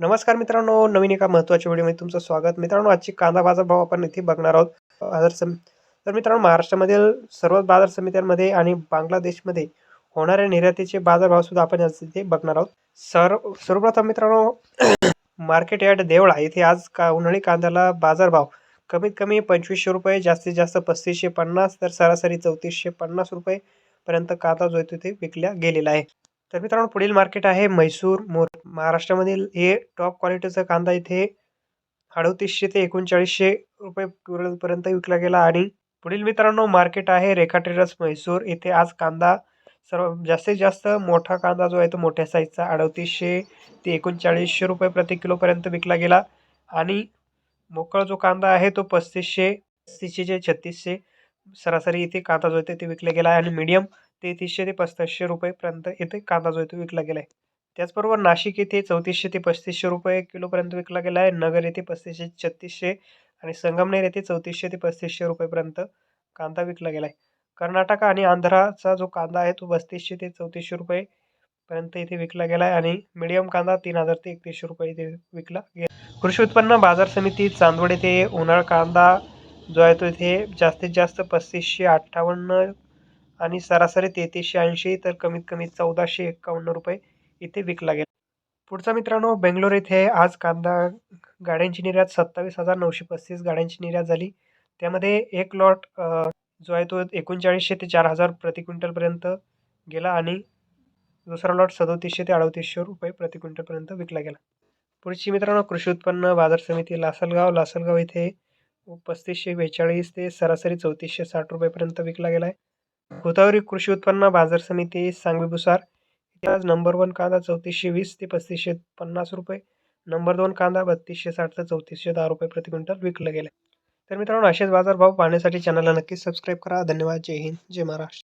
नमस्कार मित्रांनो नवीन एका महत्त्वाच्या व्हिडिओमध्ये तुमचं स्वागत. मित्रांनो आजची कांदा बाजार भाव आपण इथे बघणार आहोत बाजार सम तर मित्रांनो महाराष्ट्रामधील सर्व बाजार समित्यांमध्ये आणि बांगलादेशमध्ये होणाऱ्या निर्यातीचे बाजारभावसुद्धा आपण आज इथे बघणार आहोत. सर सर्वप्रथम मित्रांनो मार्केट यार्ड देवळा येथे आज का उन्हाळी कांद्याला बाजारभाव कमीत कमी पंचवीसशे रुपये जास्तीत जास्त पस्तीसशे पन्नास तर सरासरी चौतीसशे पन्नास रुपये पर्यंत कांदा जो आहे तो इथे विकला गेलेला आहे. तर मित्रांनो पुढील मार्केट आहे म्हैसूर मोर महाराष्ट्रामधील हे टॉप क्वालिटीचा कांदा इथे अडतीसशे ते एकोणचाळीसशे रुपये पर्यंत विकला गेला आणि पुढील मित्रांनो मार्केट आहे रेखा ट्रेडर्स म्हैसूर. इथे आज कांदा सर्व जास्तीत जास्त मोठा कांदा जो आहे तो मोठ्या साईजचा अडतीसशे ते एकोणचाळीसशे रुपये प्रति किलोपर्यंत विकला गेला आणि मोकळा जो कांदा आहे तो पस्तीसशे पस्तीसशे ते छत्तीसशे सरासरी इथे कांदा जो आहे ते विकला गेला आहे आणि मीडियम तेहतीसशे ते पस्तीसशे रुपयेपर्यंत इथे कांदा जो आहे तो विकला गेला आहे त्याचबरोबर नाशिक येथे चौतीसशे ते पस्तीसशे रुपये किलोपर्यंत विकला गेला आहे. नगर येथे पस्तीसशे छत्तीसशे आणि संगमनेर येथे चौतीसशे ते पस्तीसशे रुपयेपर्यंत कांदा विकला गेला आहे कर्नाटक आणि आंध्राचा जो कांदा आहे तो पस्तीसशे ते चौतीसशे रुपये पर्यंत इथे विकला गेला आहे आणि मिडियम कांदा तीन हजार ते एकतीसशे रुपये इथे विकला गेला कृषी उत्पन्न बाजार समिती चांदवड येथे उन्हाळ कांदा जो आहे तो इथे जास्तीत जास्त पस्तीसशे अठ्ठावन्न आणि सरासरी तेहतीसशे ऐंशी तर कमीत कमी चौदाशे एक्कावन्न रुपये इथे विकला गेला. पुढचा मित्रांनो बेंगलोर इथे आज कांदा गाड्यांची निर्यात सत्तावीस हजार नऊशे पस्तीस गाड्यांची निर्यात झाली. त्यामध्ये एक लॉट जो आहे तो एकोणचाळीसशे ते चार हजार प्रति क्विंटलपर्यंत गेला आणि दुसरा लॉट सदोतीसशे ते अडतीसशे रुपये प्रति क्विंटलपर्यंत विकला गेला. पुढची मित्रांनो कृषी उत्पन्न बाजार समिती लासलगाव. लासलगाव इथे पस्तीसशे बेचाळीस ते सरासरी चौतीसशे साठ रुपयेपर्यंत विकला गेला आहे गोदावरी कृषी उत्पन्न बाजार समिती सांगवीनुसार आज नंबर वन कांदा चौतीसशे वीस ते पस्तीसशे पन्नास रुपये. नंबर दोन कांदा बत्तीसशे साठ ते चौतीसशे दहा रुपये प्रति क्विंटल विकलं गेलं. तर मित्रांनो असेच बाजारभाव पाहण्यासाठी चॅनलला नक्कीच सबस्क्राईब करा. धन्यवाद. जय हिंद. जय महाराष्ट्र.